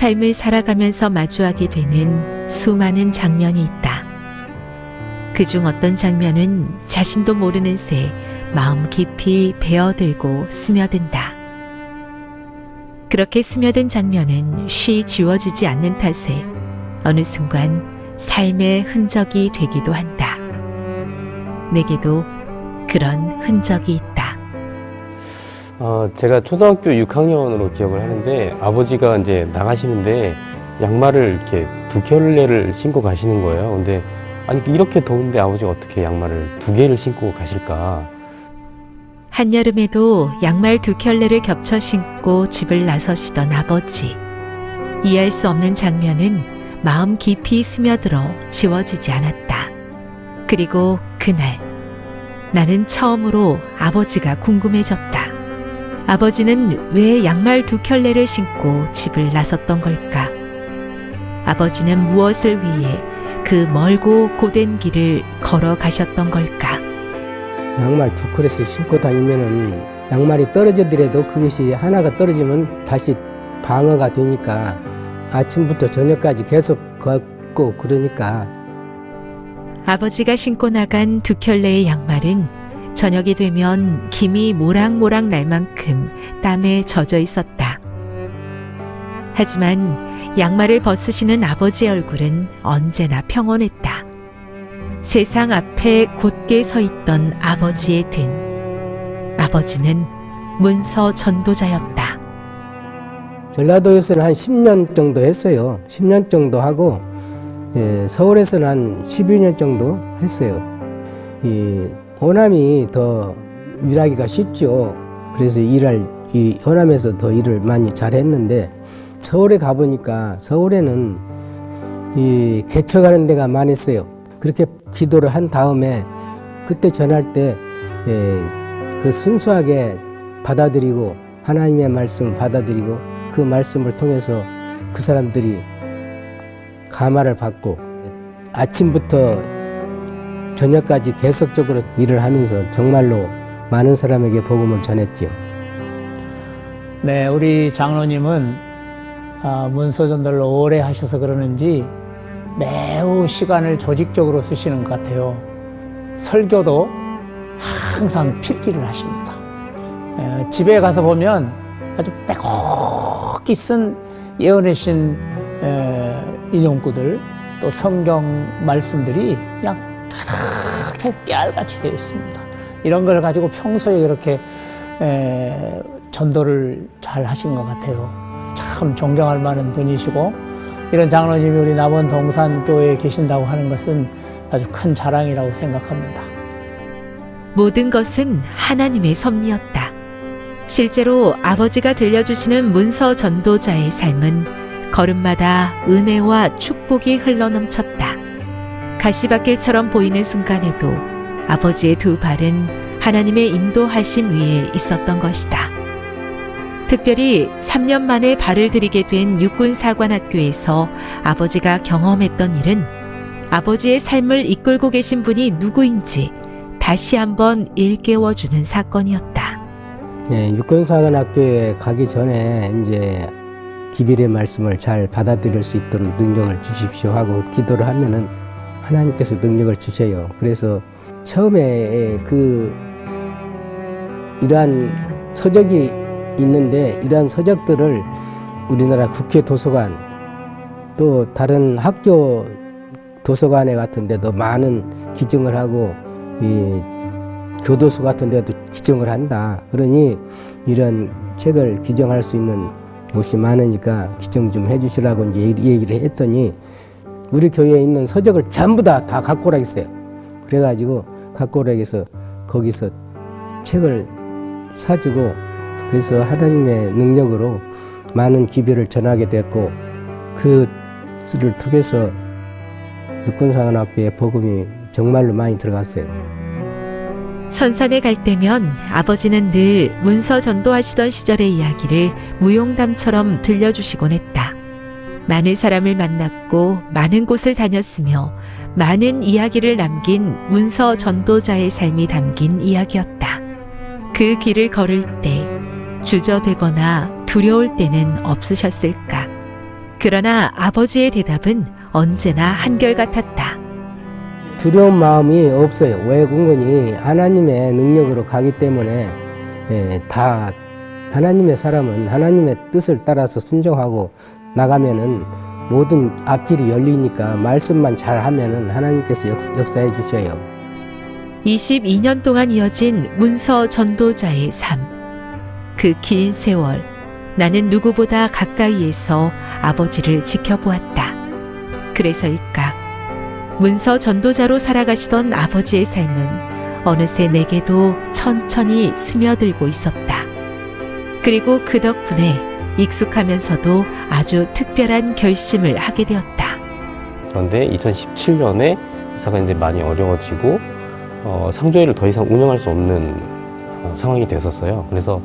삶을 살아가면서 마주하게 되는 수많은 장면이 있다. 그중 어떤 장면은 자신도 모르는 새 마음 깊이 베어들고 스며든다. 그렇게 스며든 장면은 쉬 지워지지 않는 탓에 어느 순간 삶의 흔적이 되기도 한다. 내게도 그런 흔적이 있다. 어, 제가 초등학교 6학년으로 기억을 하는데 아버지가 이제 나가시는데 양말을 이렇게 두 켤레를 신고 가시는 거예요. 근데 아니 이렇게 더운데 아버지가 어떻게 양말을 두 개를 신고 가실까? 한여름에도 양말 두 켤레를 겹쳐 신고 집을 나서시던 아버지. 이해할 수 없는 장면은 마음 깊이 스며들어 지워지지 않았다. 그리고 그날 나는 처음으로 아버지가 궁금해졌다. 아버지는 왜 양말 두 켤레를 신고 집을 나섰던 걸까? 아버지는 무엇을 위해 그 멀고 고된 길을 걸어 가셨던 걸까? 양말 두 컬레씩 신고 다니면은 양말이 떨어지더라도 그것이 하나가 떨어지면 다시 방어가 되니까 아침부터 저녁까지 계속 걷고 그러니까 아버지가 신고 나간 두 켤레의 양말은 저녁이 되면 김이 모락모락 날 만큼 땀에 젖어 있었다. 하지만 양말을 벗으시는 아버지의 얼굴은 언제나 평온했다. 세상 앞에 곧게 서 있던 아버지의 등. 아버지는 문서 전도자였다. 전라도에서는 한 10년 정도 했어요. 10년 정도 하고 예, 서울에서는 한 12년 정도 했어요. 이 호남이 더 일하기가 쉽죠. 그래서 일할 이 호남에서 더 일을 많이 잘했는데 서울에 가보니까 서울에는 이 개척하는 데가 많았어요. 그렇게 기도를 한 다음에 그때 전할 때 예, 그 순수하게 받아들이고 하나님의 말씀을 받아들이고 그 말씀을 통해서 그 사람들이 감화를 받고 아침부터 저녁까지 계속적으로 일을 하면서 정말로 많은 사람에게 복음을 전했지요. 네, 우리 장로님은 아, 문서 전달을 오래 하셔서 그러는지 매우 시간을 조직적으로 쓰시는 것 같아요. 설교도 항상 필기를 하십니다. 에, 집에 가서 보면 아주 빼곡히 쓴 예언하신 에, 인용구들 또 성경 말씀들이 그냥 가득하게 깨알같이 되어 있습니다. 이런 걸 가지고 평소에 그렇게 에, 전도를 잘 하신 것 같아요. 참 존경할 만한 분이시고 이런 장로님이 우리 남원 동산교회에 계신다고 하는 것은 아주 큰 자랑이라고 생각합니다. 모든 것은 하나님의 섭리였다. 실제로 아버지가 들려주시는 문서 전도자의 삶은 걸음마다 은혜와 축복이 흘러넘쳤다. 가시밭길처럼 보이는 순간에도 아버지의 두 발은 하나님의 인도하심 위에 있었던 것이다. 특별히 3년 만에 발을 들이게 된 육군사관학교에서 아버지가 경험했던 일은 아버지의 삶을 이끌고 계신 분이 누구인지 다시 한번 일깨워 주는 사건이었다. 예, 육군사관학교에 가기 전에 이제 기bil의 말씀을 잘 받아들일 수 있도록 능력을 주십시오 하고 기도를 하면은 하나님께서 능력을 주셔요. 그래서 처음에 그 이러한 서적이 있는데 이러한 서적들을 우리나라 국회 도서관 또 다른 학교 도서관에 같은 데도 많은 기증을 하고 이 교도소 같은 데도 기증을 한다. 그러니 이런 책을 기증할 수 있는 곳이 많으니까 기증 좀 해주시라고 이제 얘기- 얘기를 했더니 우리 교회에 있는 서적을 전부 다 다 갖고 오라 했어요. 그래가지고 갖고 오라 해서 거기서 책을 사주고 그래서 하나님의 능력으로 많은 기별을 전하게 됐고 그를 통해서 육군사관학교에 복음이 정말로 많이 들어갔어요. 선산에 갈 때면 아버지는 늘 문서 전도하시던 시절의 이야기를 무용담처럼 들려주시곤 했다. 많은 사람을 만났고 많은 곳을 다녔으며 많은 이야기를 남긴 문서 전도자의 삶이 담긴 이야기였다. 그 길을 걸을 때 주저되거나 두려울 때는 없으셨을까? 그러나 아버지의 대답은 언제나 한결같았다. 두려운 마음이 없어요. 왜 궁건이 하나님의 능력으로 가기 때문에 예, 다 하나님의 사람은 하나님의 뜻을 따라서 순종하고 나가면은 모든 앞길이 열리니까 말씀만 잘 하면은 하나님께서 역, 역사해 주셔요. 22년 동안 이어진 문서 전도자의 삶. 그 긴 세월, 나는 누구보다 가까이에서 아버지를 지켜보았다. 그래서일까, 문서 전도자로 살아가시던 아버지의 삶은 어느새 내게도 천천히 스며들고 있었다. 그리고 그 덕분에 익숙하면서도 아주 특별한 결심을 하게 되었다. 그런데 2017년에 회사가 이제 많이 어려워지고 어, 상조회를 더 이상 운영할 수 없는 어, 상황이 됐었어요. 그래서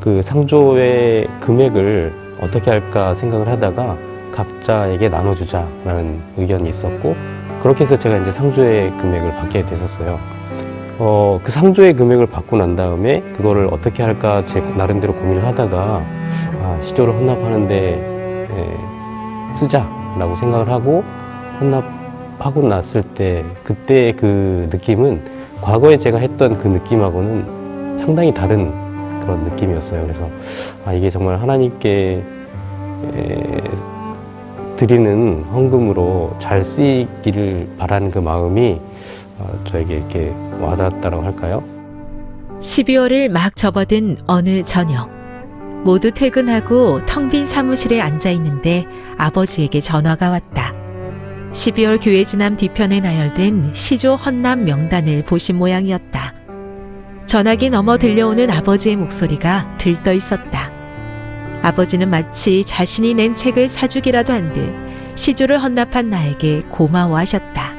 그 상조회 금액을 어떻게 할까 생각을 하다가 각자에게 나눠주자라는 의견이 있었고 그렇게 해서 제가 이제 상조회 금액을 받게 됐었어요. 어, 그 상조회 금액을 받고 난 다음에 그거를 어떻게 할까 제 나름대로 고민을 하다가 아, 시조를 혼납하는데 에, 쓰자라고 생각을 하고 혼납하고 났을 때 그때 그 느낌은 과거에 제가 했던 그 느낌하고는 상당히 다른 그런 느낌이었어요. 그래서 아, 이게 정말 하나님께 에, 드리는 헌금으로 잘 쓰이기를 바라는 그 마음이 어, 저에게 이렇게 와닿았다고 할까요? 12월을 막 접어든 어느 저녁. 모두 퇴근하고 텅 빈 사무실에 앉아 있는데 아버지에게 전화가 왔다. 12월 교회 지남 뒤편에 나열된 시조 헌납 명단을 보신 모양이었다. 전화기 넘어 들려오는 아버지의 목소리가 들떠 있었다. 아버지는 마치 자신이 낸 책을 사주기라도 한 듯 시조를 헌납한 나에게 고마워하셨다.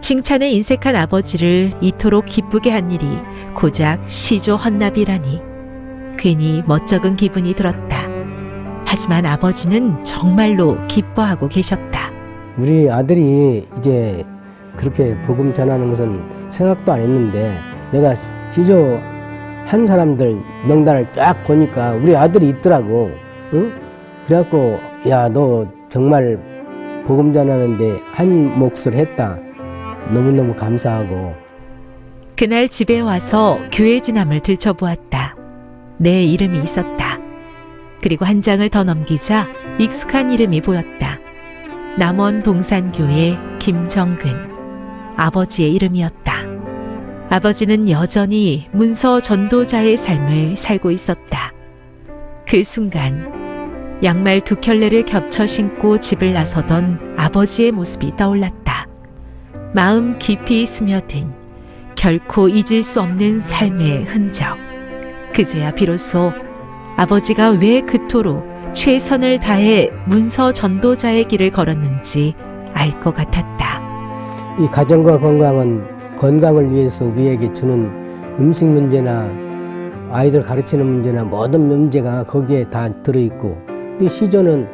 칭찬에 인색한 아버지를 이토록 기쁘게 한 일이 고작 시조 헌납이라니 괜히 멋쩍은 기분이 들었다. 하지만 아버지는 정말로 기뻐하고 계셨다. 우리 아들이 이제 그렇게 복음 전하는 것은 생각도 안 했는데 내가 지조 한 사람들 명단을 쫙 보니까 우리 아들이 있더라고. 응? 그래갖고 야 너 정말 복음 전하는데 한 몫을 했다. 너무너무 감사하고 그날 집에 와서 교회 지남을 들춰보았다. 내 이름이 있었다. 그리고 한 장을 더 넘기자 익숙한 이름이 보였다. 남원 동산교회 김정근. 아버지의 이름이었다. 아버지는 여전히 문서 전도자의 삶을 살고 있었다. 그 순간 양말 두 켤레를 겹쳐 신고 집을 나서던 아버지의 모습이 떠올랐다. 마음 깊이 스며든 결코 잊을 수 없는 삶의 흔적. 그제야 비로소 아버지가 왜 그토록 최선을 다해 문서 전도자의 길을 걸었는지 알 것 같았다. 이 가정과 건강은 건강을 위해서 우리에게 주는 음식 문제나 아이들 가르치는 문제나 모든 문제가 거기에 다 들어있고 이 시조는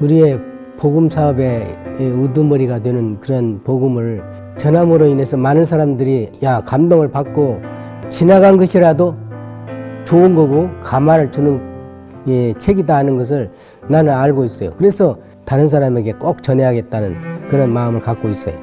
우리의 복음 사업의 이 우두머리가 되는 그런 복음을 전함으로 인해서 많은 사람들이 야 감동을 받고 지나간 것이라도 좋은 거고 감화를 주는 예, 책이다 하는 것을 나는 알고 있어요. 그래서 다른 사람에게 꼭 전해야겠다는 그런 마음을 갖고 있어요.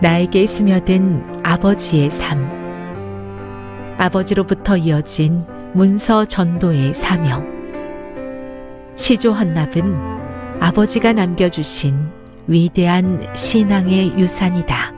나에게 스며든 아버지의 삶. 아버지로부터 이어진 문서 전도의 사명. 시조 헌납은 아버지가 남겨주신 위대한 신앙의 유산이다.